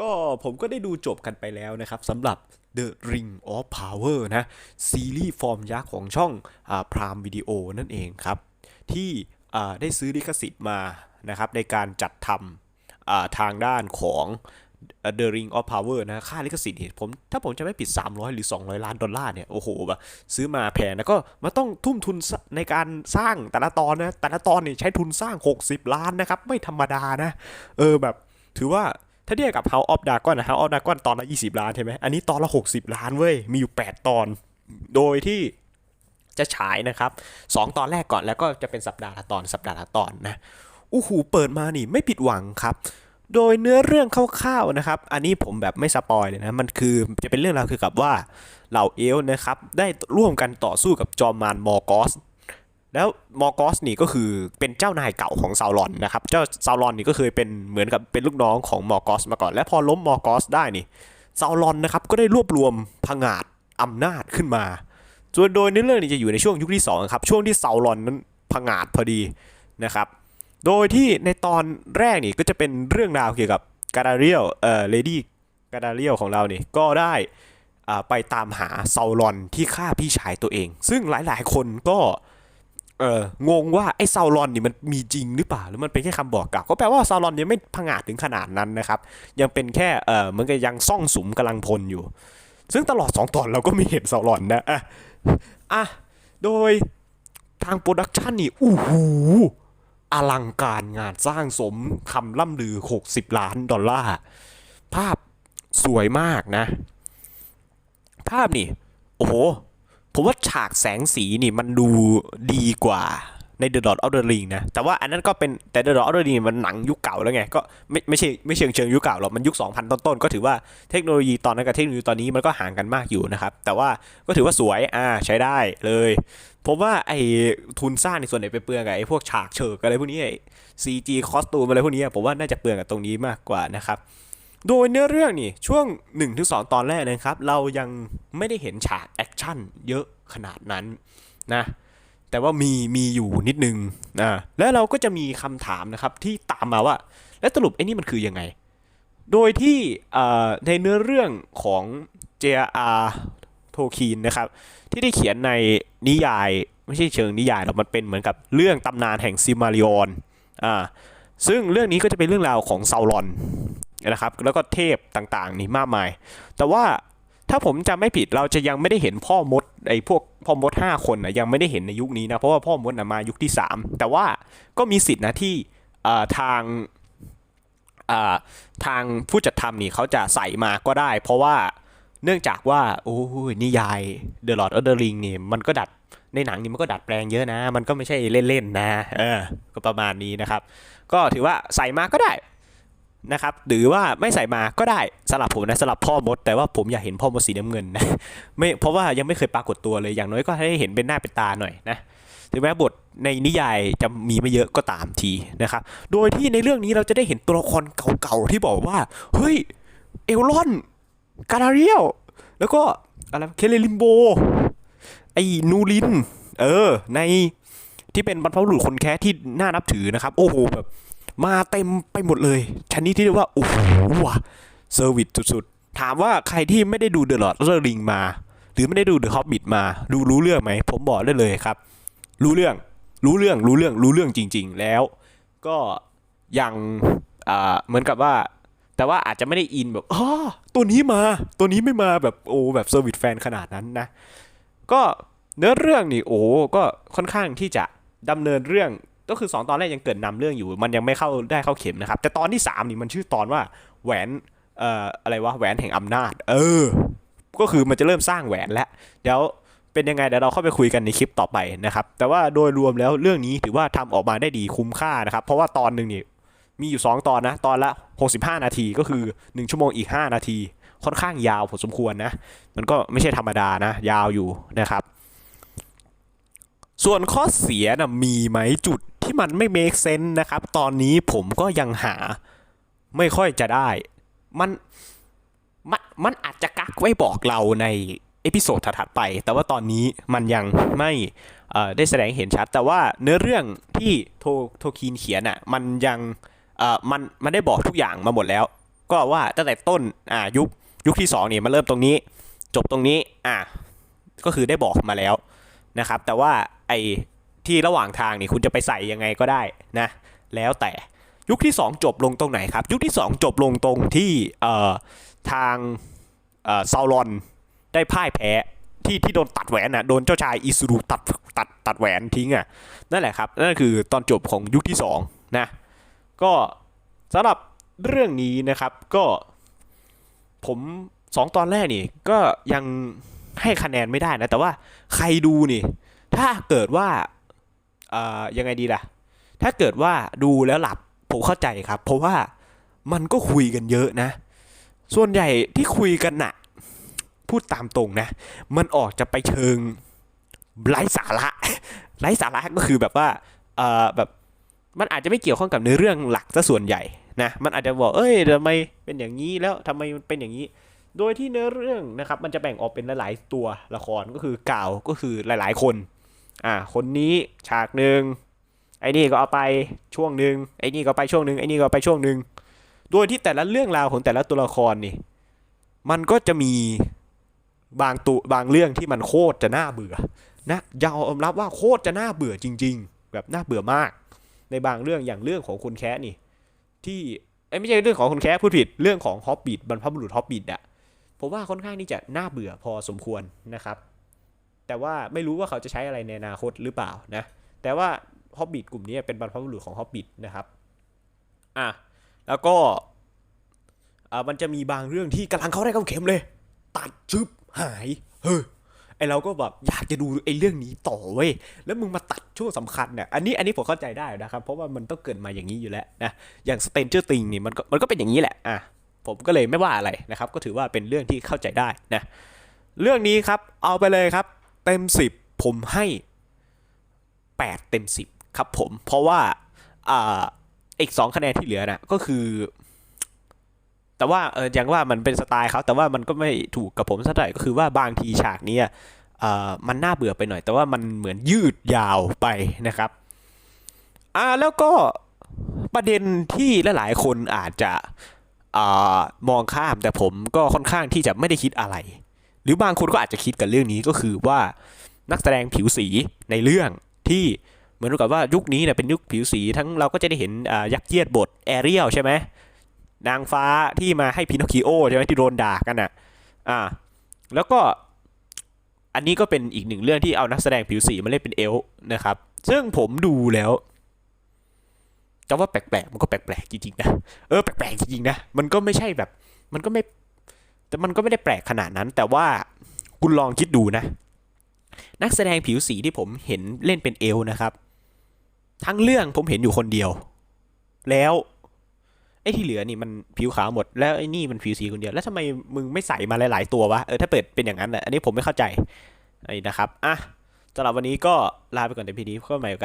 ก็ผมก็ได้ดูจบกันไปแล้วนะครับสำหรับ The Ring of Power นะ ซีรีส์ฟอร์มยักษ์ของช่องพรามวิดีโอนั่นเองครับ ที่ได้ซื้อลิขสิทธิ์มานะครับในการจัดทำทางด้านของ The Ring of Power นะ ค่าลิขสิทธิ์นี่ผมถ้าผมจะไม่ผิด 300 หรือ 200 ล้านดอลลาร์เนี่ย โอ้โหแบบซื้อมาแพงแล้วก็มาต้องทุ่มทุนในการสร้างแต่ละตอนนะ แต่ละตอนเนี่ยใช้ทุนสร้าง 60 ล้านนะครับ ไม่ธรรมดานะ เออแบบถือว่า ถ้าเทียบกับ House of Dragon นะ House of Dragon ตอนละ 20 ล้านใช่ไหมอันนี้ตอนละ 60 ล้านเว้ย มีอยู่ 8 ตอน โดยที่จะฉายนะครับ 2 ตอนแรกก่อนแล้วก็จะเป็นสัปดาห์ละตอนสัปดาห์ละตอนนะอู้หูเปิดมานี่ไม่ผิดหวังครับโดยเนื้อเรื่องคร่าวๆนะครับ อันนี้ผมแบบไม่สปอยเลยนะ มันคือจะเป็นเรื่องราวคือกับว่าเหล่าเอลนะครับ ได้ร่วมกันต่อสู้กับจอมมารมอร์กอส แล้วมอร์กอสนี่ก็คือเป็นเจ้านายเก่าของซาวรอนนะครับ เจ้าซาวรอนนี่ก็เคยเป็นเหมือนกับเป็นลูกน้องของมอร์กอสมาก่อน และพอล้มมอร์กอสได้นี่ซาวรอนนะครับก็ได้รวบรวมผงาดอำนาจขึ้นมาส่วนโดยเนื้อเรื่องนี้จะอยู่ในช่วงยุคที่สองครับช่วงที่ซาวรอนนั้นผงาดพอดีนะครับโดยที่ในตอนแรกนี่ก็จะเป็นเรื่องราวเกี่ยวกับการาเรียลเอ่อเลดี้การาเรียลของเรานี่ก็ได้อ่าไปตามหาซาวรอนที่ฆ่าพี่ชายตัวเอง ซึ่งหลายๆ คนก็ เอองงว่าไอ้ซาวรอนนี่มันมีจริงหรือเปล่าหรือมันเป็นแค่คำบอกกล่าวก็แปลว่าซาวรอนยังไม่ผงาดถึงขนาดนั้นนะครับ ยังเป็นแค่เออมือนกับยังซ่องสุมกำลังพลอยู่ ซึ่งตลอด 2 ตอนเราก็ไม่เห็นซาวรอนนะอะอะโดยทางโปรดักชันนี่อู้หูอลังการงานสร้างสมคำล่ำลือ 60 ล้านดอลลาร์ ภาพสวยมากนะ ภาพนี่ โอ้โห ผมว่าฉากแสงสีนี่มันดูดีกว่าใน The Lord of the Ring นะ แต่ว่าอันนั้นก็เป็นแต่ The Lord of the Ring มันหนังยุคเก่าแล้วไง ก็ไม่ไม่ใช่ไม่เชิงเชิงยุคเก่าหรอก มันยุค 2000 ต้นๆ ก็ถือว่าเทคโนโลยีตอนนั้นกับเทคโนโลยีตอนนี้มันก็ห่างกันมากอยู่นะครับ แต่ว่าก็ถือว่าสวย อ่า ใช้ได้เลย ผมว่าไอ้ทุนสร้างในส่วนไหนไปเปลืองกับไอ้พวกฉากเฉิกอะไรพวกนี้ไอ้ CG คอสตูมอะไรพวกนี้ผมว่าน่าจะเปลืองกับตรงนี้มากกว่านะครับ โดยเนื้อเรื่องนี่ช่วง 1-2 ตอนแรกนะครับ เรายังไม่ได้เห็นฉากแอคชั่นเยอะขนาดนั้นนะแต่ว่ามีมีอยู่นิดนึงนะแล้วเราก็จะมีคำถามนะครับที่ตามมาว่า แล้วสรุปไอ้นี่มันคือยังไง โดยที่ในเนื้อเรื่องของ J.R. โทคีนนะครับ ที่ได้เขียนในนิยายไม่ใช่เชิงนิยายหรอกมันเป็นเหมือนกับเรื่องตำนานแห่งซิมาริออนอ่าซึ่งเรื่องนี้ก็จะเป็นเรื่องราวของซาวรอน นะครับ แล้วก็เทพต่างๆ นี่มากมาย แต่ว่าถ้าผมจำไม่ผิดเราจะยังไม่ได้เห็นพ่อมดไอ้พวกพ่อมด 5 คนนะยังไม่ได้เห็นในยุคนี้นะเพราะว่าพ่อมดนะมายุคที่ 3 แต่ว่าก็มีสิทธินะที่ทางาทางผู้จัดทำนี่เขาจะใส่มาก็ได้ เพราะว่าเนื่องจากว่าโอ้ยนิยาย The Lord of the Ring นี่มันก็ดัดในหนังนี่มันก็ดัดแปลงเยอะนะ มันก็ไม่ใช่เล่นๆนะเออก็ประมาณนี้นะครับ ก็ถือว่าใส่มาก็ได้ นะครับหรือว่าไม่ใส่มาก็ได้สลับผมนะสลับพ่อมด แต่ว่าผมอยากเห็นพ่อมดสีน้ำเงินนะไม่เพราะว่ายังไม่เคยปรากฏตัวเลยอย่างน้อยก็ให้เห็นเป็นหน้าเป็นตาหน่อยนะถึงแม้บทในนิยายจะมีไม่เยอะก็ตามทีนะครับโดยที่ในเรื่องนี้เราจะได้เห็นตัวละครเก่าๆที่บอกว่าเฮ้ยเอลรอนการาเรียลแล้วก็อะไรเคเลลิมโบไอ้นูริน เออ ในที่เป็นบรรพบุรุษคนแค้ที่น่านับถือนะครับ โอ้โหแบบ มาเต็มไปหมดเลยชันนี้ที่เรียกว่า โอ้โหว่ะเซอร์วิสสุดๆ ถามว่าใครที่ไม่ได้ดูเดอะลอดเรอริงมา หรือไม่ได้ดูเดอะฮอบบิ t มา ดูรู้เรื่องไหม ผมบอกได้เลยครับ รู้เรื่อง รู้เรื่อง รู้เรื่อง รู้เรื่องจริง ๆ แล้ว ก็ยังเหมือนกับว่า แต่ว่าอาจจะไม่ได้อินแบบอ๋อตัวนี้มา ตัวนี้ไม่มาแบบโอ้แบบเซอร์วิสแฟนขนาดนั้นนะ ก็เนื้อเรื่องนี่โอ้ก็ค่อนข้างที่จะดำเนินเรื่อง ก็คือ 2 ตอนแรกยังเกิดนำเรื่องอยู่ มันยังไม่เข้าได้เข้าเข็มนะครับ แต่ตอนที่ 3 นี่มันชื่อตอนว่าแหวนเอ่ออะไรวะแหวนแห่งอำนาจ เออ ก็คือมันจะเริ่มสร้างแหวนแล้ว เดี๋ยวเป็นยังไงเดี๋ยวเราเข้าไปคุยกันในคลิปต่อไปนะครับ แต่ว่าโดยรวมแล้วเรื่องนี้ถือว่าทำออกมาได้ดีคุ้มค่านะครับ เพราะว่าตอนหนึ่งนี่มีอยู่ 2 ตอนนะ ตอนละ 65 นาทีก็คือ 1 ชั่วโมงอีก 5 นาที ค่อนข้างยาวพอสมควรนะ มันก็ไม่ใช่ธรรมดานะ ยาวอยู่นะครับ ส่วนข้อเสียนะมีไหมจุด ที่มันไม่ make sense นะครับ ตอนนี้ผมก็ยังหาไม่ค่อยจะได้ มันมันมันอาจจะกักไว้บอกเราในเอพิโซดถัดไป แต่ว่าตอนนี้มันยังไม่ได้แสดงเห็นชัด แต่ว่าเนื้อเรื่องที่โทโทคีนเขียนอะ มันยังเออมันมันได้บอกทุกอย่างมาหมดแล้ว ก็ว่าตั้งแต่ต้นอ่ายุคยุคที่2เนี่ยมาเริ่มตรงนี้ จบตรงนี้อ่าก็คือได้บอกมาแล้วนะครับ แต่ว่าไอ ที่ระหว่างทางนี่คุณจะไปใส่ยังไงก็ได้นะ แล้วแต่ยุคที่ 2 จบลงตรงไหนครับ ยุคที่ 2 จบลงตรงที่เอ่อทางเอ่อซาลอนได้พ่ายแพ้ที่ที่โดนตัดแหวนอะโดนเจ้าชายอิซูรุตัดตัดตัดแหวนทิ้งอะนั่นแหละครับ นั่นคือตอนจบของยุคที่2นะก็สำหรับเรื่องนี้นะครับก็ผมสองตอนแรกนี่ก็ยังให้คะแนนไม่ได้นะ แต่ว่าใครดูนี่ ถ้าเกิดว่า ยังไงดีล่ะ ถ้าเกิดว่าดูแล้วหลับผมเข้าใจครับ เพราะว่ามันก็คุยกันเยอะนะ ส่วนใหญ่ที่คุยกันน่ะ พูดตามตรงนะ มันออกจะไปเชิงไร้สาระ ไร้สาระก็คือแบบว่าเออแบบมันอาจจะไม่เกี่ยวข้องกับเนื้อเรื่องหลักซะส่วนใหญ่นะ มันอาจจะบอก เอ้ยทำไมเป็นอย่างนี้แล้วทำไมมันเป็นอย่างนี้ โดยที่เนื้อเรื่องนะครับ มันจะแบ่งออกเป็นหลาย ๆ ตัวละครก็คือกล่าวก็คือหลาย ๆ คน อ่าคนนี้ฉากหนึ่งไอ้นี่ก็เอาไปช่วงหนึ่งไอ้นี่ก็ไปช่วงหนึ่งไอ้นี่ก็ไปช่วงหนึ่งโดยที่แต่ละเรื่องราวของแต่ละตัวละครนี่ มันก็จะมีบางตัวบางเรื่องที่มันโคตรจะน่าเบื่อนะยอมรับว่าโคตรจะน่าเบื่อจริง ๆ แบบน่าเบื่อมาก ในบางเรื่องอย่างเรื่องของคุณแคะนี่ ที่เอ้ไม่ใช่เรื่องของคุณแคะพูดผิดเรื่องของฮอบบิทบรรพบุรุษฮอบบิทอะผมว่าค่อนข้างที่จะน่าเบื่อพอสมควรนะครับ แต่ว่าไม่รู้ว่าเขาจะใช้อะไรในอนาคตหรือเปล่านะ แต่ว่าฮอบบิทกลุ่มนี้เป็นบรรพบุรุษของฮอบบิทนะครับอะแล้วก็อ่ามันจะมีบางเรื่องที่กำลังเข้าได้เข้าเข็มเลย ตัดชึบหายเฮ้ยไอเราก็แบบอยากจะดูไอเรื่องนี้ต่อเว้ย แล้วมึงมาตัดช่วงสำคัญเนี่ยอันนี้อันนี้ผมเข้าใจได้นะครับ เพราะว่ามันต้องเกิดมาอย่างนี้อยู่แล้วนะ อย่างสเตนเจอร์ติงนี่มันก็มันก็เป็นอย่างนี้แหละ อะ ผมก็เลยไม่ว่าอะไรนะครับ ก็ถือว่าเป็นเรื่องที่เข้าใจได้นะ เรื่องนี้ครับ เอาไปเลยครับ เต็ม 10 ผมให้ 8 เต็ม 10 ครับผม เพราะว่าอ่าอีก2คะแนนที่เหลือน่ะก็คือ แต่ว่าเอออย่างว่ามันเป็นสไตล์เขาแต่ว่ามันก็ไม่ถูกกับผมสักเท่าไหร่ก็คือว่าบางทีฉากนี้อ่อมันน่าเบื่อไปหน่อย แต่ว่ามันเหมือนยืดยาวไปนะครับอ่าแล้วก็ประเด็นที่หลายๆคนอาจจะอามองข้ามแต่ผมก็ค่อนข้างที่จะไม่ได้คิดอะไร หรือบางคนก็อาจจะคิดกับเรื่องนี้ก็คือว่านักแสดงผิวสีในเรื่องที่เหมือนกับว่ายุคนี้เนี่ยเป็นยุคผิวสีทั้งเราก็จะได้เห็นยักษ์เยียดบทแอเรียลใช่ไหมนางฟ้าที่มาให้พินอคิโอใช่ไหมที่โดนด่ากันอะอ่าแล้วก็อันนี้ก็เป็นอีกหนึ่งเรื่องที่เอานักแสดงผิวสีมาเล่นเป็นเอลนะครับ ซึ่งผมดูแล้วจะว่าแปลกๆมันก็แปลกๆจริงๆนะเออแปลกๆจริงๆนะมันก็ไม่ใช่แบบ มันก็ไม่ แต่มันก็ไม่ได้แปลกขนาดนั้น แต่ว่าคุณลองคิดดูนะ นักแสดงผิวสีที่ผมเห็นเล่นเป็นเอลนะครับ ทั้งเรื่องผมเห็นอยู่คนเดียว แล้วไอ้ที่เหลือนี่มันผิวขาวหมด แล้วไอ้นี่มันผิวสีคนเดียว แล้วทำไมมึงไม่ใส่มาหลาย ๆ ตัววะเออถ้าเปิดเป็นอย่างนั้นอะอันนี้ผมไม่เข้าใจไอ้นะครับอะสำหรับวันนี้ก็ลาไปก่อนแต่พีดีก็ใหม่กัน